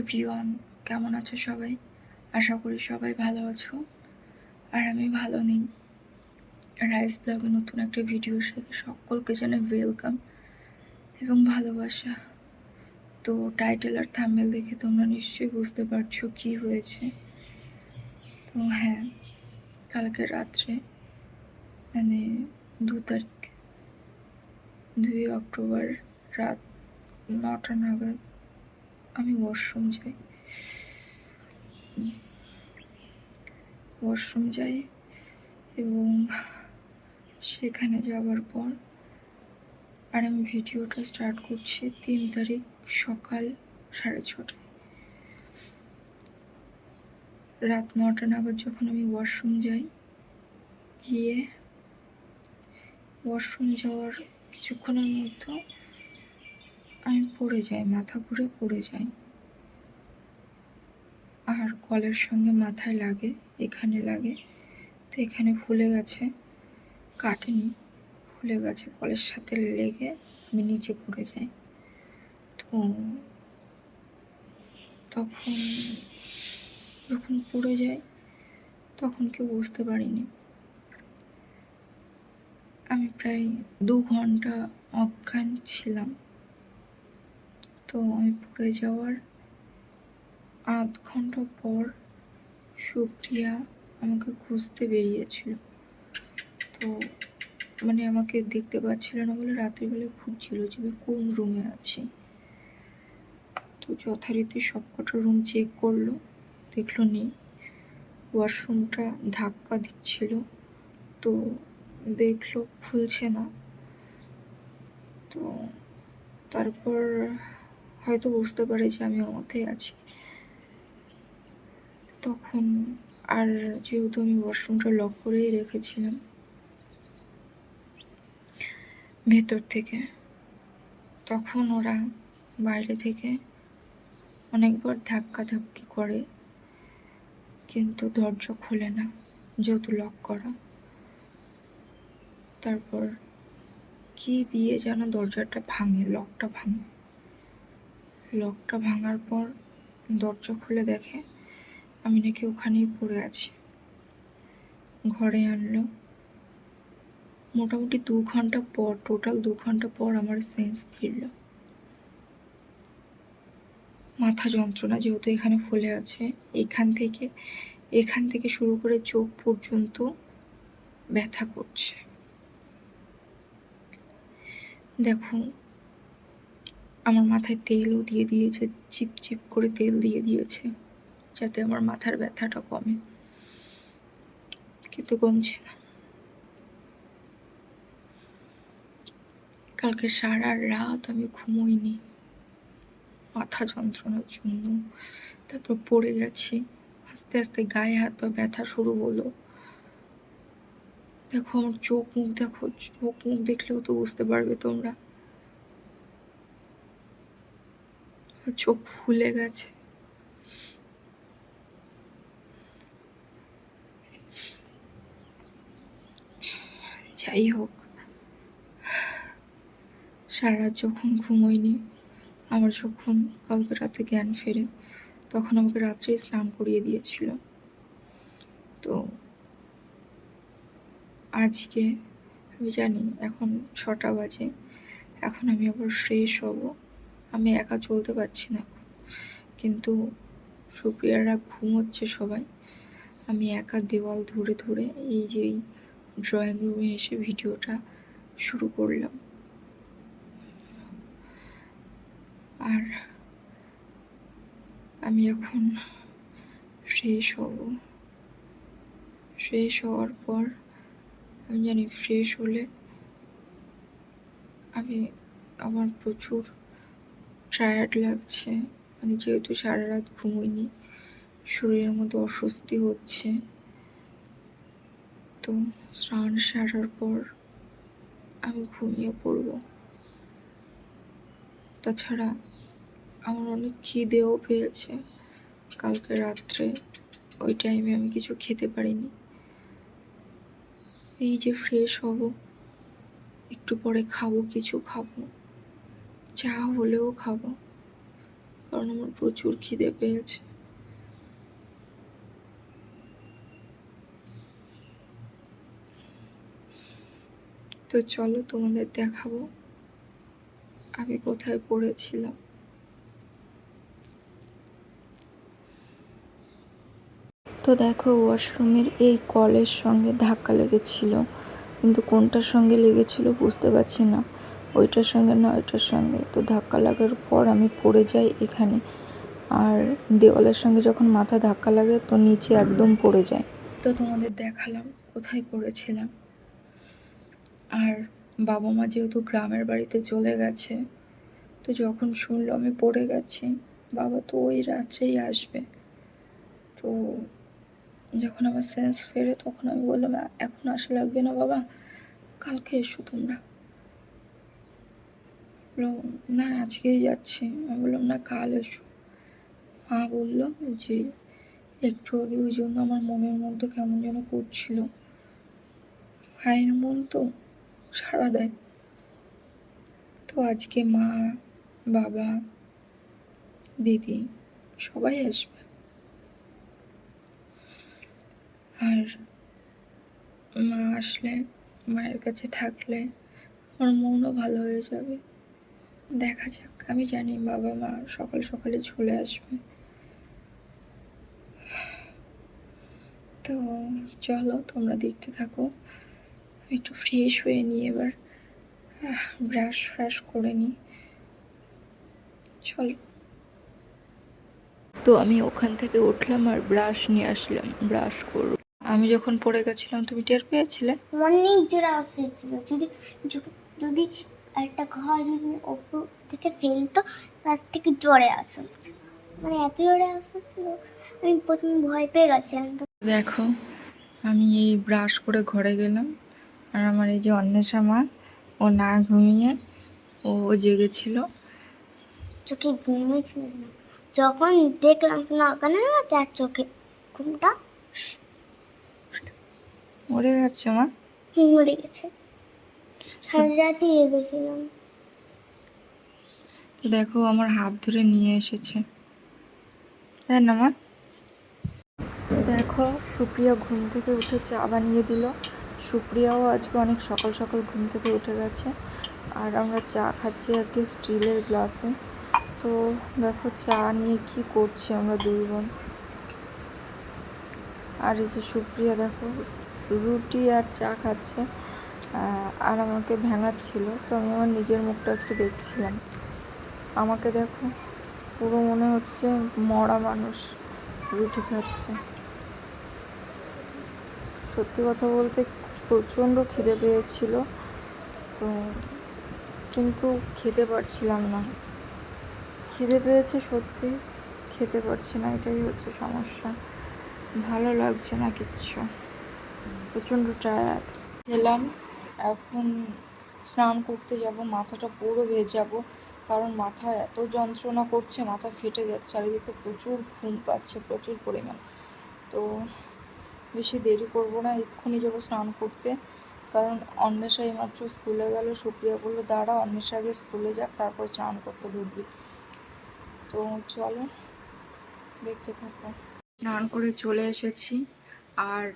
Everyone কেমন আছো সবাই? আশা করি সবাই ভালো আছো। আর আমি ভালো নেই। রাইস ব্লগে নতুন একটা ভিডিওর সাথে সকলকে জানাই ওয়েলকাম এবং ভালোবাসা। তো টাইটেল আর থাম্বেল দেখে তোমরা নিশ্চয়ই বুঝতে পারছ কি হয়েছে। তো হ্যাঁ কালকে রাত্রে মানে দু তারিখ, দুই অক্টোবর রাত নটা নাগাদ আমি ওয়াশরুম যাই। ওয়াশরুম যাই এবং সেখানে যাওয়ার পর আর আমি ভিডিওটা স্টার্ট করছি তিন তারিখ সকাল সাড়ে ছটায়। রাত নটা নাগাদ যখন আমি ওয়াশরুম যাই, গিয়ে ওয়াশরুম যাওয়ার কিছুক্ষণের মধ্যে আমি পড়ে যাই, মাথা ঘুরে পড়ে যাই। আর কলের সঙ্গে মাথায় লাগে, এখানে লাগে, তো এখানে ফুলে গেছে, কাটেনি, ফুলে গেছে। কলের সাথে লেগে আমি নিচে পড়ে যাই। তো তখন যখন পড়ে যাই, তখন কেউ বুঝতে পারিনি। আমি প্রায় দু ঘণ্টা অজ্ঞান ছিলাম। তো আমি পড়ে যাওয়ার আধ ঘণ্টা পর সুপ্রিয়া আমাকে খুঁজতে বেরিয়েছিল। তো মানে আমাকে দেখতে পাচ্ছিল না বলে রাত্রিবেলা খুঁজছিল যে আমি কোন রুমে আছি। তো যথারীতি সবকটা রুম চেক করল, দেখল নেই। ওয়াশরুমটা ধাক্কা দিচ্ছিল, তো দেখল খুলছে না। তো তারপর হয়তো বুঝতে পারে যে আমি ওর আছি। তখন আর যেহেতু আমি ওয়াশরুমটা লক করেই রেখেছিলাম, ভেতর থেকে, তখন ওরা বাইরে থেকে অনেকবার ধাক্কা ধাক্কি করে, কিন্তু দরজা খোলে না, যেহেতু লক করা। তারপর কি দিয়ে যেন দরজাটা ভাঙে লকটা ভাঙে। লকটা ভাঙার পর দরজা খুলে দেখে আমি নাকি ওখানেই পড়ে আছি। ঘরে আনলো। মোটামুটি দু ঘণ্টা পর টোটাল দু ঘণ্টা পর আমার সেন্স ফিরল। মাথা যন্ত্রণা যেহেতু এখানে ফুলে আছে, এখান থেকে এখান থেকে শুরু করে চোখ পর্যন্ত ব্যথা করছে। দেখো আমার মাথায় তেলও দিয়ে দিয়েছে, চিপ চিপ করে তেল দিয়ে দিয়েছে, যাতে আমার মাথার ব্যথাটা কমে। কিন্তু কমছে না। কালকে সারা রাত আমি ঘুমোইনি। মাথা যন্ত্রণার জন্য। তারপর পড়ে গেছি। আস্তে আস্তে গায়ে হাত পা ব্যথা শুরু হলো। দেখো আমার চোখ মুখ, দেখো চোখ মুখ দেখলেও তো বুঝতে পারবে তোমরা। চোখ ফুলে গেছে। যাই হোক সারা যখন ঘুমোয়নি, আমার যখন কালকে রাতে জ্ঞান ফেরে, তখন আমাকে রাত্রেই স্নান করিয়ে দিয়েছিল। তো আজকে, আমি জানি এখন ছটা বাজে, এখন আমি আবার ফ্রেশ হব। আমি একা চলতে পারছি না কিন্তু সুপ্রিয়ারা ঘুমোচ্ছে সবাই। আমি একা দেওয়াল ধরে ধরে এই যে এই ড্রয়িং রুমে এসে ভিডিওটা শুরু করলাম। আর আমি এখন ফ্রেশ হব। ফ্রেশ হওয়ার পর আমি জানি ফ্রেশ হলে আমি আমার প্রচুর টায়ার্ড লাগছে। মানে যেহেতু সারা রাত ঘুমোইনি, শরীরের মধ্যে অস্বস্তি হচ্ছে। তো স্নান সারার পর আমি ঘুমিয়ে পড়ব। তাছাড়া আমার অনেক খিদেও পেয়েছে। কালকে রাত্রে ওই টাইমে আমি কিছু খেতে পারিনি। এই যে ফ্রেশ হব, একটু পরে খাব, কিছু খাব। চা হলেও খাব। কারণ আমার প্রচুর খিদে পেয়েছে। তো চলো তোমাদের দেখাবো আমি কোথায় পড়েছিলাম। তো দেখো, ওয়াশরুমের এই কলের সঙ্গে ধাক্কা লেগেছিল। কিন্তু কোনটার সঙ্গে লেগেছিল বুঝতে পারছি না। ওইটার সঙ্গে না, ওইটার সঙ্গে। তো ধাক্কা লাগার পর আমি পড়ে যাই এখানে। আর দেওয়ালের সঙ্গে যখন মাথা ধাক্কা লাগে, তো নিচে একদম পড়ে যায়। তো তোমাদের দেখালাম কোথায় পড়েছিলাম। আর বাবা মা যেহেতু গ্রামের বাড়িতে চলে গেছে, তো যখন শুনলো আমি পড়ে গেছি, বাবা তো ওই রাত্রেই আসবে। তো যখন আমার সেন্স ফেরে, তখন আমি বললাম এখন আসা লাগবে না বাবা? কালকে এসো তোমরা। বলল, না, আজকেই যাচ্ছি। আমি বললাম, না, কাল এসো। মা বলল যে, একটু আগে ওই জন্য আমার মনের মধ্যে কেমন যেন করছিল। মায়ের মন তো সাড়া দেয়। তো আজকে মা, বাবা, দিদি সবাই আসবে। আর মা আসলে, মায়ের কাছে থাকলে আমার মনও ভালো হয়ে যাবে। দেখা যাক, আমি জানি বাবা মা সকাল সকালে চলে আসবে। তো চলো, তোমরা দেখতে থাকো। একটু ফ্রেশ হয়ে নিই এবার। ব্রাশ ফ্রাশ করে নিই। চলো। তো আমি ওখান থেকে উঠলাম আর ব্রাশ নিয়ে আসলাম ব্রাশ করব। আমি যখন পড়ে গেছিলাম, তুমি টের পেয়েছিলে? অনেক জোরে আসছিল যদি যদি একটা ঘর ওপর থেকে ফেলতো তার থেকে জোরে আসছিল মানে এত জোরে আসছিল আমি প্রথমে ভয় পেয়ে গেছিলাম। দেখো আমি এই ব্রাশ করে ঘরে গেলাম আর আমার এই যে অন্বেষা মা ও না ঘুমিয়ে ও জেগেছিল। চোখে ঘুমিয়েছিল না। যখন দেখলাম না ওখানে না তার চোখে ঘুমটা মরে গেছে মা? মরে গেছে। সারা রাতই এগেছিলাম তো দেখো, আমার হাত ধরে নিয়ে এসেছে। তাই না তো দেখো, সুপ্রিয়া ঘুম থেকে উঠে চা বানিয়ে দিল। সুপ্রিয়াও আজকে অনেক সকাল সকাল ঘুম থেকে উঠে গেছে। আর আমরা চা খাচ্ছি আজকে স্টিলের গ্লাসে। তো দেখো, চা নিয়ে কি করছি আমরা দুই বোন। আর এই যে সুপ্রিয়া, দেখো, রুটি আর চা খাচ্ছে। আর আমাকে ভেঙাচ্ছিল, তো আমি আমার নিজের মুখটা একটু দেখছিলাম। আমাকে দেখো, পুরো মনে হচ্ছে মরা মানুষ রুটি খাচ্ছে। সত্যি কথা বলতে প্রচণ্ড খিদে পেয়েছিল, তো কিন্তু খেতে পারছিলাম না। খিদে পেয়েছে সত্যি, খেতে পারছি না, এটাই হচ্ছে সমস্যা। ভালো লাগছে না কিচ্ছু। প্রচণ্ড টায়ার্ড এলাম এখন স্নান করতে যাব, মাথাটা পুরো ভেজাবো, কারণ মাথা এত যন্ত্রণা করছে, মাথা ফেটে যাচ্ছে, চারিদিকে প্রচুর ঘুম পাচ্ছে, প্রচুর পরিমাণ। তো বেশি দেরি করব না, এক্ষুনি যাব স্নান করতে, কারণ অন্বেষা এইমাত্র স্কুলে গেল, সুপ্রিয়া বলল দাঁড়া অন্বেষা আগে স্কুলে যাক, তারপর স্নান করতে ঢুকবি। তো চলো, দেখতে থাকো। স্নান করে চলে এসেছি, আর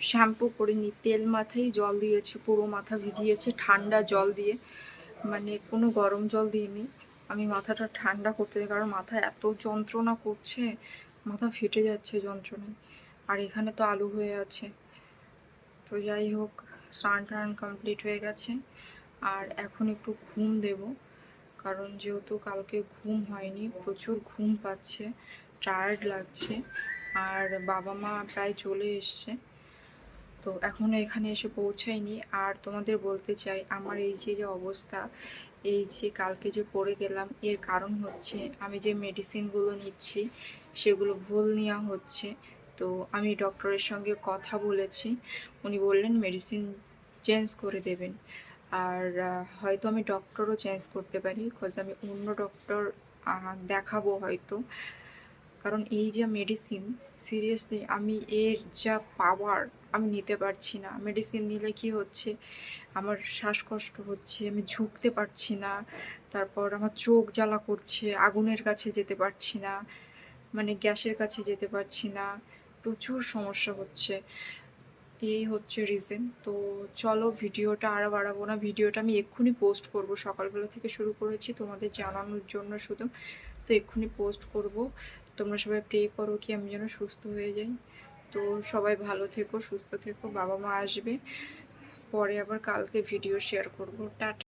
শ্যাম্পু করিনি, তেল মাথায় জল দিয়েছি, পুরো মাথা ভিজিয়েছে, ঠান্ডা জল দিয়ে। মানে কোনো গরম জল দিইনি। আমি মাথাটা ঠান্ডা করতে কারণ মাথা এত যন্ত্রণা করছে, মাথা ফেটে যাচ্ছে যন্ত্রণায়। আর এখানে তো আলু হয়ে আছে। তো যাই হোক, স্নান টান কমপ্লিট হয়ে গেছে। আর এখন একটু ঘুম দেব, কারণ যেহেতু কালকে ঘুম হয়নি, প্রচুর ঘুম পাচ্ছে টায়ার্ড লাগছে। আর বাবা মা প্রায় চলে এসছে। তো এখনও এখানে এসে পৌঁছায়নি। আর তোমাদের বলতে চাই, আমার এই যে যে অবস্থা, এই যে কালকে যে পড়ে গেলাম, এর কারণ হচ্ছে আমি যে মেডিসিনগুলো নিচ্ছি, সেগুলো ভুল নেওয়া হচ্ছে। তো আমি ডক্টরের সঙ্গে কথা বলেছি, উনি বললেন মেডিসিন চেঞ্জ করে দেবেন। আর হয়তো আমি ডক্টরও চেঞ্জ করতে পারি বিকজ আমি অন্য ডক্টর দেখাবো হয়তো। কারণ এই যে মেডিসিন সিরিয়াসলি আমি এর যা পাওয়ার আমি নিতে পারছি না। মেডিসিন নিলে কি হচ্ছে? আমার শ্বাসকষ্ট হচ্ছে, আমি ঝুঁকতে পারছি না। তারপর আমার চোখ জ্বালা করছে, আগুনের কাছে যেতে পারছি না মানে গ্যাসের কাছে যেতে পারছি না। প্রচুর সমস্যা হচ্ছে। এই হচ্ছে রিজন তো চলো ভিডিওটা আরও বাড়াবো না। ভিডিওটা আমি এক্ষুনি পোস্ট করব। সকালবেলা থেকে শুরু করেছি তোমাদের জানানোর জন্য শুধু। তো এক্ষুনি পোস্ট করব। তোমরা সবাই প্রে করো কি আমি যেন সুস্থ হয়ে যাই। তো সবাই ভালো থেকো, সুস্থ থেকো, বাবা মা আসবে। পরে আবার কালকে ভিডিও শেয়ার করব। টাটা।